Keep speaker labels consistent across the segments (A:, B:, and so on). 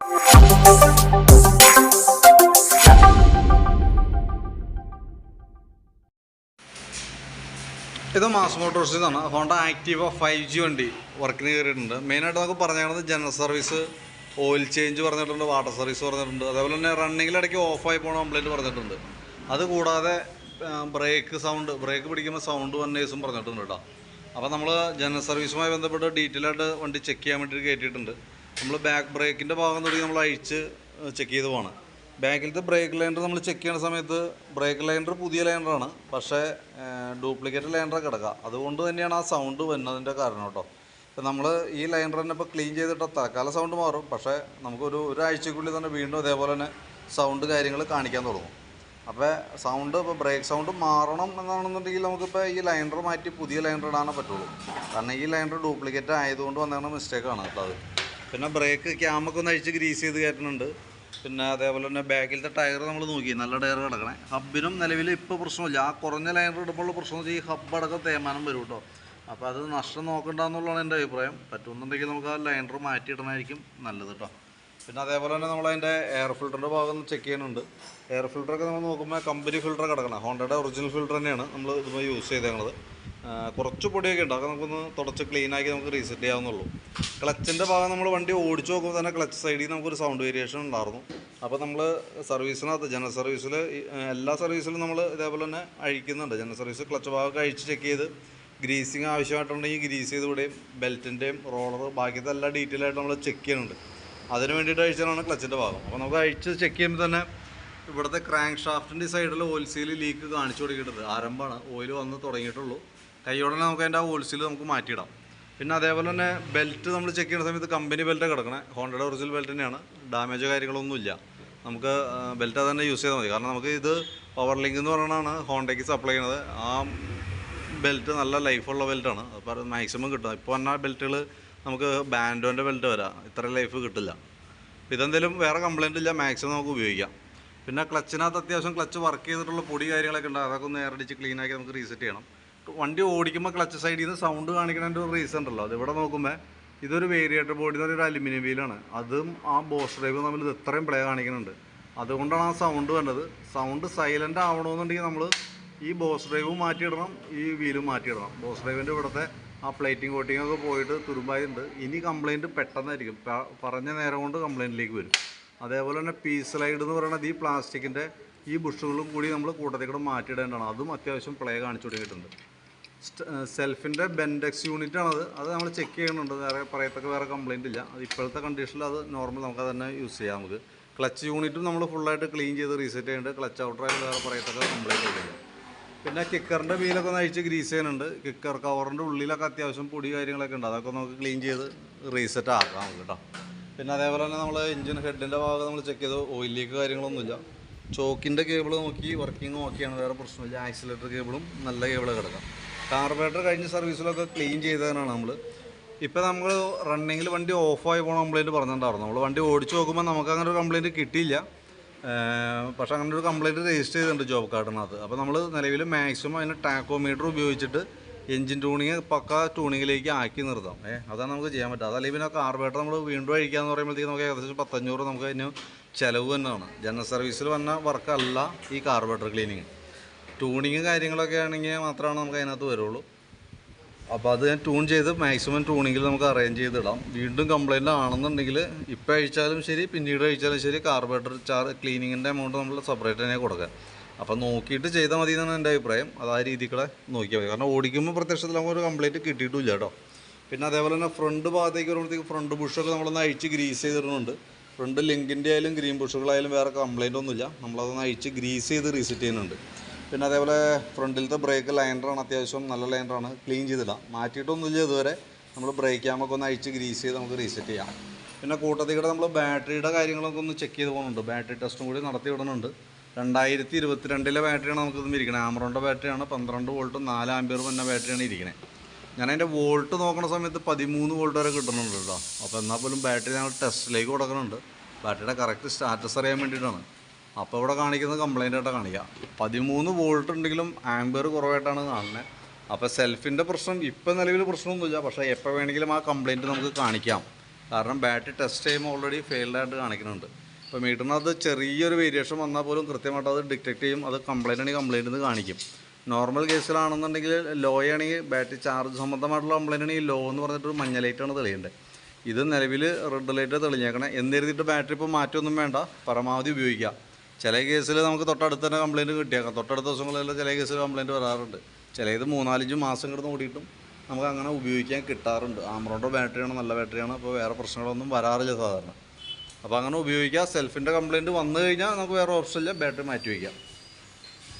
A: ഇത് മാസ് മോട്ടോഴ്സിൽ നിന്നാണ് Honda Activa five G വണ്ടി വർക്കിന് കയറിയിട്ടുണ്ട്. മെയിനായിട്ട് നമുക്ക് പറഞ്ഞേക്കുന്നത് ജനറൽ സർവീസ് ഓയിൽ ചേഞ്ച് പറഞ്ഞിട്ടുണ്ട് വാട്ടർ സർവീസ് പറഞ്ഞിട്ടുണ്ട്. അതേപോലെ തന്നെ റണ്ണിങ്ങിൽ ഇടയ്ക്ക് ഓഫായി പോകണ കംപ്ലൈന്റ് പറഞ്ഞിട്ടുണ്ട്. അതുകൂടാതെ ബ്രേക്ക് സൗണ്ട് ബ്രേക്ക് പിടിക്കുമ്പോൾ സൗണ്ട് ഡേയ്സും പറഞ്ഞിട്ടുണ്ട് കേട്ടോ. അപ്പോൾ നമ്മൾ ജനറൽ സർവീസുമായി ബന്ധപ്പെട്ട് ഡീറ്റെയിൽ ആയിട്ട് വണ്ടി ചെക്ക് ചെയ്യാൻ വേണ്ടിയിട്ട് കയറ്റിയിട്ടുണ്ട് നമ്മൾ ബാക്ക് ബ്രേക്കിന്റെ ഭാഗം തുടങ്ങി നമ്മൾ അഴിച്ച് ചെക്ക് ചെയ്ത് പോകണം ബാക്കിലത്തെ ബ്രേക്ക് ലൈനർ നമ്മൾ ചെക്ക് ചെയ്യുന്ന സമയത്ത് ബ്രേക്ക് ലൈനർ പുതിയ ലൈനറാണ് പക്ഷേ ഡ്യൂപ്ലിക്കേറ്റ് ലൈനർ കിടക്കുക അതുകൊണ്ട് തന്നെയാണ് ആ സൗണ്ട് വരുന്നതിന്റെ കാരണം കേട്ടോ. ഇപ്പം നമ്മൾ ഈ ലൈനർ തന്നെ ഇപ്പോൾ ക്ലീൻ ചെയ്തിട്ട് തൽക്കാലം സൗണ്ട് മാറും. പക്ഷേ നമുക്കൊരു ഒരാഴ്ചക്കുള്ളിൽ തന്നെ വീണ്ടും അതേപോലെ തന്നെ സൗണ്ട് കാര്യങ്ങൾ കാണിക്കാൻ തുടങ്ങും. അപ്പോൾ സൗണ്ട് ഇപ്പോൾ ബ്രേക്ക് സൗണ്ട് മാറണം എന്നാണെന്നുണ്ടെങ്കിൽ നമുക്കിപ്പോൾ ഈ ലൈനർ മാറ്റി പുതിയ ലൈനർ ഇടാനേ പറ്റുള്ളൂ. കാരണം ഈ ലൈനർ ഡ്യൂപ്ലിക്കേറ്റ് ആയതുകൊണ്ട് വന്നതാണ് മിസ്റ്റേക്കാണ് കേട്ടോ അത്. പിന്നെ ബ്രേക്ക് ക്യാമൊക്കെ ഒന്ന് അഴിച്ച് ഗ്രീസ് ചെയ്ത് കയറ്റുന്നുണ്ട് പിന്നെ അതേപോലെ തന്നെ ബാക്കിലത്തെ ടയർ നമ്മൾ നോക്കി. നല്ല ടയർ കിടക്കണേ. ഹബിനും നിലവിൽ ഇപ്പോൾ പ്രശ്നമില്ല. ആ കുറഞ്ഞ ലൈനർ ഇടുമ്പോഴുള്ള പ്രശ്നം വെച്ചാൽ ഈ ഹബ്ബ് തേമാനം വരും കേട്ടോ അപ്പോൾ അത് നഷ്ടം നോക്കണ്ടെന്നുള്ളതാണ് എന്റെ അഭിപ്രായം. പറ്റുന്നുണ്ടെങ്കിൽ നമുക്ക് ആ ലൈനർ മാറ്റിയിടണമായിരിക്കും നല്ലത് കേട്ടോ പിന്നെ അതേപോലെ തന്നെ നമ്മൾ നമ്മളതിന്റെ എയർ ഫിൽറ്ററിന്റെ ഭാഗം ചെക്ക് ചെയ്യുന്നുണ്ട്. എയർ ഫിൽറ്ററൊക്കെ നമ്മൾ നോക്കുമ്പോൾ കമ്പനി ഫിൽറ്റർ കിടക്കണം. ഹോണ്ടയുടെ ഒറിജിനൽ ഫിൽറ്റർ തന്നെയാണ് നമ്മൾ ഇതുമായി യൂസ് ചെയ്തേക്കുന്നത് കുറച്ച് പൊടിയൊക്കെ ഉണ്ട്. അതൊക്കെ നമുക്കൊന്ന് തുടച്ച് ക്ലീൻ ആക്കി നമുക്ക് റീസെറ്റ് ചെയ്യാവുന്നുള്ളൂ ക്ലച്ചിന്റെ ഭാഗം നമ്മൾ വണ്ടി ഓടിച്ചു നോക്കുമ്പോൾ തന്നെ ക്ലച്ച് സൈഡിൽ നമുക്കൊരു സൗണ്ട് വേരിയേഷൻ ഉണ്ടായിരുന്നു. അപ്പോൾ നമ്മൾ സർവീസിനകത്ത് ജനറൽ സർവീസിൽ എല്ലാ സർവീസിലും നമ്മൾ ഇതേപോലെ തന്നെ അഴിക്കുന്നുണ്ട്. ജനറൽ സർവീസ് ക്ലച്ച് ഭാഗമൊക്കെ അഴിച്ച് ചെക്ക് ചെയ്ത് ഗ്രീസിങ് ആവശ്യമായിട്ടുണ്ടെങ്കിൽ ഗ്രീസ് ചെയ്ത് വിടുകയും ബെൽറ്റിന്റെയും റോളർ ബാക്കിയത്തെ എല്ലാ ഡീറ്റെയിൽ ആയിട്ട് നമ്മൾ ചെക്ക് ചെയ്യുന്നുണ്ട്. അതിന് വേണ്ടിയിട്ട് അഴിച്ചതാണ് ക്ലച്ചിന്റെ ഭാഗം. അപ്പോൾ നമുക്ക് അഴിച്ച് ചെക്ക് ചെയ്യുമ്പോൾ തന്നെ ഇവിടുത്തെ ക്രാങ്ക് ഷാഫ്റ്റിന്റെ സൈഡിൽ ഓയിൽ സീൽ ലീക്ക് കാണിച്ചു കൊടുക്കേണ്ടത്. ആരംഭമാണ്. ഓയിൽ വന്ന് തുടങ്ങിയിട്ടുള്ളൂ. കൈയോടെ നമുക്ക് അതിന്റെ ആ ഹോൾസെയിൽ സീൽ നമുക്ക് മാറ്റിയിടാം. പിന്നെ അതേപോലെ തന്നെ ബെൽറ്റ് നമ്മൾ ചെക്ക് ചെയ്യുന്ന സമയത്ത് കമ്പനി ബെൽറ്റ് കിടക്കണേ. ഹോണ്ടയുടെ ഒറിജിനൽ ബെൽറ്റ് തന്നെയാണ്. ഡാമേജോ കാര്യങ്ങളൊന്നുമില്ല നമുക്ക് ബെൽറ്റ് തന്നെ യൂസ് ചെയ്താൽ മതി. കാരണം നമുക്ക് ഇത് പവർ ലിങ്ക് എന്ന് പറയുന്നതാണ് ഹോണ്ടയ്ക്ക് സപ്ലൈ ചെയ്യുന്നത്. ആ ബെൽറ്റ് നല്ല ലൈഫുള്ള ബെൽറ്റാണ് അപ്പോൾ മാക്സിമം കിട്ടും. ഇപ്പോൾ തന്നെ ബെൽറ്റുകൾ നമുക്ക് ബാൻഡോന്റെ ബെൽറ്റ് വരാം. ഇത്ര ലൈഫ് കിട്ടില്ല. ഇതെന്തെങ്കിലും വേറെ കംപ്ലൈന്റ് ഇല്ല. മാക്സിമം നമുക്ക് ഉപയോഗിക്കാം. പിന്നെ ക്ലച്ചിനകത്ത് അത്യാവശ്യം ക്ലച്ച് വർക്ക് ചെയ്തിട്ടുള്ള പൊടി കാര്യങ്ങളൊക്കെ ഉണ്ട്. അതൊക്കെ ഒന്ന് നേരടിച്ച് ക്ലീൻ ആക്കി നമുക്ക് റീസെറ്റ് ചെയ്യണം. വണ്ടി ഓടിക്കുമ്പോൾ ക്ലച്ച് സൈഡിൽ നിന്ന് സൗണ്ട് കാണിക്കുന്നതിന്റെ ഒരു റീസൺ ഉണ്ടല്ലോ. അത് ഇവിടെ നോക്കുമ്പോൾ ഇതൊരു വേരിയേറ്റർ ബോഡി എന്ന് ഒരു അലുമിനിയം വീലാണ് അതും ആ ബോസ് ഡ്രൈവ് തമ്മിൽ ഇത് ഇത്രയും പ്ലേ കാണിക്കുന്നുണ്ട്. അതുകൊണ്ടാണ് ആ സൗണ്ട് വേണ്ടത് സൗണ്ട് സൈലന്റ് ആവണമെന്നുണ്ടെങ്കിൽ നമ്മൾ ഈ ബോസ് ഡ്രൈവ് മാറ്റിയിടണം ഈ വീലും മാറ്റിയിടണം. ബോസ് ഡ്രൈവിന്റെ ഇവിടുത്തെ ആ പ്ലേറ്റിംഗ് കോട്ടിംഗ് ഒക്കെ പോയിട്ട് തുരുമ്പായിട്ടുണ്ട്. ഇനി കംപ്ലൈന്റ് പെട്ടെന്നായിരിക്കും. പറഞ്ഞ നേരം കൊണ്ട് കംപ്ലൈന്റിലേക്ക് വരും. അതേപോലെ തന്നെ പീ സ്ലൈഡ് എന്ന് പറയുന്നത് ഈ പ്ലാസ്റ്റിക്കിന്റെ ഈ ബുഷുകളും കൂടി നമ്മൾ കൂട്ടത്തിൽ കൂടെ മാറ്റിയിടേണ്ടതാണ്. അതും അത്യാവശ്യം പ്ലേ കാണിച്ചു തുടങ്ങിയിട്ടുണ്ട്. സെൽഫിന്റെ ബെൻഡെക്സ് യൂണിറ്റ് ആണത് അത്. നമ്മൾ ചെക്ക് ചെയ്യുന്നുണ്ട്. വേറെ പറയത്തക്ക വേറെ കംപ്ലൈന്റ് ഇല്ല. അത് ഇപ്പോഴത്തെ കണ്ടീഷനിൽ അത് നോർമൽ നമുക്ക് തന്നെ യൂസ് ചെയ്യാം നമുക്ക്. ക്ലച്ച് യൂണിറ്റും നമ്മൾ ഫുള്ളായിട്ട് ക്ലീൻ ചെയ്ത് റീസെറ്റ് ചെയ്യുന്നുണ്ട് ക്ലച്ച് ഔട്ടറായിട്ട് വേറെ പറയത്തക്ക കംപ്ലൈന്റ് ഇല്ല. പിന്നെ കിക്കറിന്റെ വീലൊക്കെ അഴിച്ച് ഗ്രീസ് ചെയ്യുന്നുണ്ട്. കിക്കർ കവറിന്റെ ഉള്ളിലൊക്കെ അത്യാവശ്യം പൊടി കാര്യങ്ങളൊക്കെ ഉണ്ട്. അതൊക്കെ നമുക്ക് ക്ലീൻ ചെയ്ത് റീസെറ്റ് ആക്കാം നമുക്ക് കേട്ടോ പിന്നെ അതേപോലെ തന്നെ നമ്മൾ എഞ്ചിൻ ഹെഡിന്റെ ഭാഗം നമ്മൾ ചെക്ക് ചെയ്ത് ഓയിൽ ലീക്ക് കാര്യങ്ങളൊന്നുമില്ല ചോക്കിന്റെ കേബിൾ നോക്കി വർക്കിംഗ് നോക്കിയാണ്. വേറെ പ്രശ്നമില്ല. ആക്സിലേറ്റർ കേബിളും നല്ല കേബിളൊക്കെ കിടക്കാം. കാർബറേറ്റർ കഴിഞ്ഞ സർവീസിലൊക്കെ ക്ലീൻ ചെയ്തതിനാണ് നമ്മൾ ഇപ്പോൾ നമ്മൾ റണ്ണിങ്ങിൽ വണ്ടി ഓഫായി പോകണ കംപ്ലയിന്റ് പറഞ്ഞിട്ടുണ്ടായിരുന്നു. നമ്മൾ വണ്ടി ഓടിച്ചു നോക്കുമ്പോൾ നമുക്ക് അങ്ങനെ ഒരു കംപ്ലയിന്റ് കിട്ടിയില്ല. പക്ഷെ അങ്ങനെ ഒരു കംപ്ലയിന്റ് രജിസ്റ്റർ ചെയ്തിട്ടുണ്ട് ജോബ് കാർഡിനകത്ത് അപ്പോൾ നമ്മൾ നിലവിൽ മാക്സിമം അതിന് ടാക്കോമീറ്റർ ഉപയോഗിച്ചിട്ട് എഞ്ചിൻ ട്യൂണിങ് പക്ക ട്യൂണിങ്ങിലേക്ക് ആക്കി നിർത്താം. ഏ അതാണ് നമുക്ക് ചെയ്യാൻ പറ്റുക. അതല്ലെങ്കിൽ പിന്നെ കാർബറേറ്റർ നമ്മൾ വീണ്ടും അഴിക്കാന്ന് പറയുമ്പോഴത്തേക്ക് നമുക്ക് ഏകദേശം പത്തഞ്ഞൂറ് നമുക്ക് അതിന് ചിലവ് തന്നെയാണ്. ജനറൽ സർവീസിൽ വന്ന വർക്കല്ല ഈ കാർബറേറ്റർ ക്ലീനിങ് ട്യൂണിങ് കാര്യങ്ങളൊക്കെ ആണെങ്കിൽ മാത്രമാണ് നമുക്ക് അതിനകത്ത് വരുള്ളൂ. അപ്പോൾ അത് ഞാൻ ട്യൂൺ ചെയ്ത് മാക്സിമം ട്യൂണിങ്ങിൽ നമുക്ക് അറേഞ്ച് ചെയ്തിടാം. വീണ്ടും കംപ്ലൈന്റ് ആണെന്നുണ്ടെങ്കിൽ ഇപ്പോൾ അഴിച്ചാലും ശരി പിന്നീട് അഴിച്ചാലും ശരി കാർബറേറ്റർ ചാർജ് ക്ലീനിങ്ങിന്റെ എമൗണ്ട് നമ്മൾ സെപ്പറേറ്റ് തന്നെ കൊടുക്കുക. അപ്പോൾ നോക്കിയിട്ട് ചെയ്താൽ മതി എന്നാണ് എന്റെ അഭിപ്രായം. അത് ആ രീതിക്കൂടെ നോക്കിയാൽ മതി. കാരണം ഓടിക്കുമ്പോൾ പ്രത്യക്ഷത്തിൽ നമുക്ക് ഒരു കംപ്ലൈന്റ് കിട്ടിയിട്ടില്ല കേട്ടോ. പിന്നെ അതേപോലെ തന്നെ ഫ്രണ്ട് ഭാഗത്തേക്ക് വരുമ്പോഴത്തേക്ക് ഫ്രണ്ട് ബുഷൊക്കെ നമ്മളൊന്ന് അഴിച്ച് ഗ്രീസ് ചെയ്തിടുന്നുണ്ട്. ഫ്രണ്ട് ലിങ്കിന്റെ ആയാലും ഗ്രീൻ ബുഷുകളായാലും വേറെ കംപ്ലൈന്റ് ഒന്നുമില്ല. നമ്മളതൊന്ന് അഴിച്ച് ഗ്രീസ് ചെയ്ത് റീസെറ്റ് ചെയ്യുന്നുണ്ട്. പിന്നെ അതേപോലെ ഫ്രണ്ടിലത്തെ ബ്രേക്ക് ലൈൻഡറാണ് അത്യാവശ്യം നല്ല ലൈൻഡറാണ് ക്ലീൻ ചെയ്തില്ല മാറ്റിയിട്ടൊന്നുമില്ല ഇതുവരെ. നമ്മൾ ബ്രേക്ക് ക്യാമൊക്കെ ഒന്ന് അഴിച്ച് ഗ്രീസ് ചെയ്ത് നമുക്ക് റീസെറ്റ് ചെയ്യാം. പിന്നെ കൂട്ടത്തിൽ കൂടെ നമ്മൾ ബാറ്ററിയുടെ കാര്യങ്ങളൊക്കെ ഒന്ന് ചെക്ക് ചെയ്ത് പോകുന്നുണ്ട്. ബാറ്ററി ടെസ്റ്റും കൂടി നടത്തി വിടുന്നുണ്ട്. രണ്ടായിരത്തി ഇരുപത്തിരണ്ടിലെ ബാറ്ററിയാണ് നമുക്കിത് ഇരിക്കുന്നത് ആമറോണിന്റെ ബാറ്ററിയാണ് പന്ത്രണ്ട് വോൾട്ടും നാല് ആമ്പിയർ വന്ന ബാറ്ററിയാണ് ഇരിക്കണേ. ഞാൻ അതിന്റെ വോൾട്ട് നോക്കുന്ന സമയത്ത് പതിമൂന്ന് വോൾട്ട് വരെ കിട്ടുന്നുണ്ട് കേട്ടോ. അപ്പോൾ എന്നാൽ പോലും ബാറ്ററി ഞങ്ങൾ ടെസ്റ്റിലേക്ക് കൊടുക്കുന്നുണ്ട്. ബാറ്ററിയുടെ കറക്റ്റ് സ്റ്റാറ്റസ് അറിയാൻ വേണ്ടിയിട്ടാണ്. അപ്പോൾ ഇവിടെ കാണിക്കുന്നത് കംപ്ലൈന്റ് ആയിട്ടാണ് കാണിക്കുക പതിമൂന്ന് വോൾട്ട് ഉണ്ടെങ്കിലും ആംബിയർ കുറവായിട്ടാണ് കാണുന്നത് അപ്പോൾ സെൽഫിന്റെ പ്രശ്നം ഇപ്പം നിലവിൽ പ്രശ്നമൊന്നുമില്ല. പക്ഷേ എപ്പോൾ വേണമെങ്കിലും ആ കംപ്ലൈന്റ് നമുക്ക് കാണിക്കാം. കാരണം ബാറ്ററി ടെസ്റ്റ് ചെയ്യുമ്പോൾ ഓൾറെഡി ഫെയിൽഡ് ആയിട്ട് കാണിക്കുന്നുണ്ട്. ഇപ്പോൾ മീറ്ററിനകത്ത് ചെറിയൊരു വേരിയേഷൻ വന്നാൽ പോലും കൃത്യമായിട്ട് അത് ഡിറ്റക്ട് ചെയ്യും. അത് കംപ്ലൈന്റ് ആണെങ്കിൽ കംപ്ലൈന്റ് എന്ന് കാണിക്കും. നോർമൽ കേസിലാണെന്നുണ്ടെങ്കിൽ ലോ ആണെങ്കിൽ ബാറ്ററി ചാർജ് സംബന്ധമായിട്ടുള്ള കംപ്ലൈന്റ് ആണെങ്കിൽ ലോ എന്ന് പറഞ്ഞിട്ട് മഞ്ഞ ലൈറ്റാണ് തെളിയേണ്ടത്. ഇത് നിലവിൽ റെഡ് ലൈറ്റ് തെളിഞ്ഞേക്കണേ. എന്നിരുന്നിട്ട് ബാറ്ററി ഇപ്പോൾ മാറ്റമൊന്നും വേണ്ട. പരമാവധി ഉപയോഗിക്കുക ചില കേസിൽ നമുക്ക് തൊട്ടടുത്ത് തന്നെ കംപ്ലയിന്റ് കിട്ടിയേക്കാം. തൊട്ടടുത്ത ദിവസങ്ങളിലെല്ലാം ചില കേസിൽ കംപ്ലയിന്റ് വരാറുണ്ട്. ചിലത് മൂന്നാലഞ്ച് മാസം കിടന്ന് ഓടിയിട്ടും നമുക്ക് അങ്ങനെ ഉപയോഗിക്കാൻ കിട്ടാറുണ്ട്. ആമറോണ്ടോ ബാറ്ററിയാണ് നല്ല ബാറ്ററിയാണ് അപ്പോൾ വേറെ പ്രശ്നങ്ങളൊന്നും വരാറില്ല സാധാരണ. അപ്പോൾ അങ്ങനെ ഉപയോഗിക്കുക സെൽഫിന്റെ കംപ്ലയിന്റ് വന്നു കഴിഞ്ഞാൽ നമുക്ക് വേറെ ഓപ്ഷൻ ഇല്ല. ബാറ്ററി മാറ്റി വയ്ക്കാം.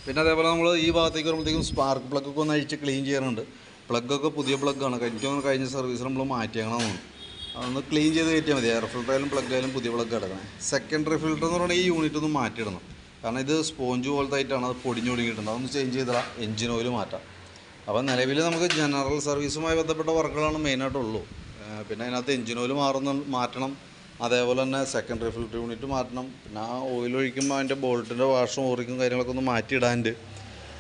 A: പിന്നെ അതേപോലെ നമ്മൾ ഈ ഭാഗത്തേക്ക് വരുമ്പോഴത്തേക്കും സ്പാർക്ക് പ്ലഗൊക്കെ ഒന്ന് അഴിച്ച് ക്ലീൻ ചെയ്യാറുണ്ട്. പ്ലഗൊക്കെ പുതിയ പ്ലഗാണ് തോന്നുന്നു കഴിഞ്ഞ സർവീസിൽ നമ്മൾ മാറ്റിയാണെന്ന് അതൊന്ന് ക്ലീൻ ചെയ്ത് കയറ്റിയാൽ മതി. എയർ ഫിൽറ്റർ ആയാലും പ്ലഗ് ആയാലും പുതിയ പ്ലഗ് കിടക്കണം. സെക്കൻഡറി ഫിൽറ്റർ എന്ന് പറഞ്ഞാൽ ഈ യൂണിറ്റ് ഒന്ന് മാറ്റിയിടണം. കാരണം ഇത് സ്പോഞ്ച് പോലത്തെ ആയിട്ടാണ് അത് പൊടിഞ്ഞു പൊടിഞ്ഞിട്ടുണ്ട് അതൊന്ന് ചേഞ്ച് ചെയ്താൽ എഞ്ചിൻ ഓയിൽ മാറ്റാം. അപ്പോൾ നിലവിൽ നമുക്ക് ജനറൽ സർവീസുമായി ബന്ധപ്പെട്ട വർക്കുകളാണ് മെയിനായിട്ടുള്ളൂ പിന്നെ അതിനകത്ത് എഞ്ചിൻ ഓയിൽ മാറുന്ന മാറ്റണം. അതേപോലെ തന്നെ സെക്കൻഡറി ഫിൽറ്റർ യൂണിറ്റ് മാറ്റണം. പിന്നെ ആ ഓയിൽ ഒഴിക്കുമ്പോൾ അതിന്റെ ബോൾട്ടിന്റെ വാഷും ഓറിക്കും കാര്യങ്ങളൊക്കെ ഒന്ന് മാറ്റിയിടാണ്ട്.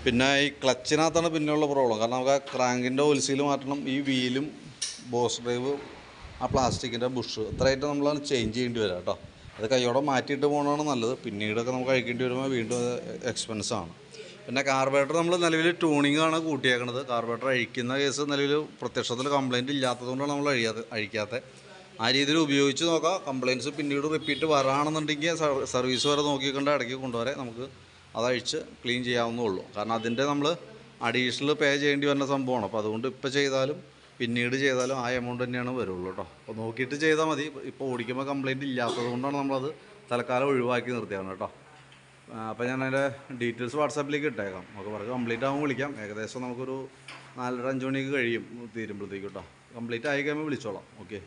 A: പിന്നെ ഈ ക്ലച്ചിനകത്താണ് പിന്നെയുള്ള പ്രോബ്ലം കാരണം നമുക്ക് ആ ക്രാങ്കിന്റെ ഓയിൽ സീൽ മാറ്റണം. ഈ വീലും ബോസ് ഡ്രൈവ് ആ പ്ലാസ്റ്റിക്കിന്റെ ബുഷ് ഇത്രയായിട്ട് നമ്മളാണ് ചേഞ്ച് ചെയ്യേണ്ടി വരിക കേട്ടോ അത് കൈയോടെ മാറ്റിയിട്ട് പോകുന്നതാണ് നല്ലത്. പിന്നീടൊക്കെ നമുക്ക് അഴിക്കേണ്ടി വരുമ്പോൾ വീണ്ടും എക്സ്പെൻസ് ആണ്. പിന്നെ കാർബറേറ്റർ നമ്മൾ നിലവിൽ ട്യൂണിങ്ങാണ് കൂട്ടിയേക്കുന്നത് കാർബറേറ്റർ അഴിക്കുന്ന കേസ് നിലവിൽ പ്രത്യക്ഷത്തിൽ കംപ്ലയിന്റ് ഇല്ലാത്തതുകൊണ്ടാണ് നമ്മൾ അഴിയാത്ത അഴിക്കാത്തത് ആ രീതിയിൽ ഉപയോഗിച്ച് നോക്കാം. കംപ്ലയിൻസ് പിന്നീട് റിപ്പീറ്റ് വരാണെന്നുണ്ടെങ്കിൽ സർവീസ് വരെ നോക്കിക്കൊണ്ട് ഇടയ്ക്ക് കൊണ്ടുവരെ നമുക്ക് അതഴിച്ച് ക്ലീൻ ചെയ്യാവുന്നേ ഉള്ളൂ. കാരണം അതിന്റെ നമ്മൾ അഡീഷണൽ പേ ചെയ്യേണ്ടി വരുന്ന സംഭവമാണ്. അപ്പോൾ അതുകൊണ്ട് ഇപ്പോൾ ചെയ്താലും പിന്നീട് ചെയ്താലും ആ എമൗണ്ട് തന്നെയാണ് വരുള്ളൂ കേട്ടോ. അപ്പോൾ നോക്കിയിട്ട് ചെയ്താൽ മതി. ഇപ്പോൾ ഓടിക്കുമ്പോൾ കംപ്ലയിന്റ് ഇല്ലാത്തത് കൊണ്ടാണ് നമ്മളത് തൽക്കാലം ഒഴിവാക്കി നിർത്തിയാണ് കേട്ടോ. അപ്പോൾ ഞാൻ അതിന്റെ ഡീറ്റെയിൽസ് വാട്സാപ്പിലേക്ക് ഇട്ടേക്കാം. നമുക്ക് പറഞ്ഞ് കംപ്ലീറ്റ് ആകുമ്പോൾ വിളിക്കാം. ഏകദേശം നമുക്കൊരു നാലര അഞ്ച് മണിക്ക് കഴിയും തീരുമ്പോഴത്തേക്ക് കേട്ടോ. കംപ്ലീറ്റ് ആയി കഴിയുമ്പോൾ വിളിച്ചോളാം. ഓക്കെ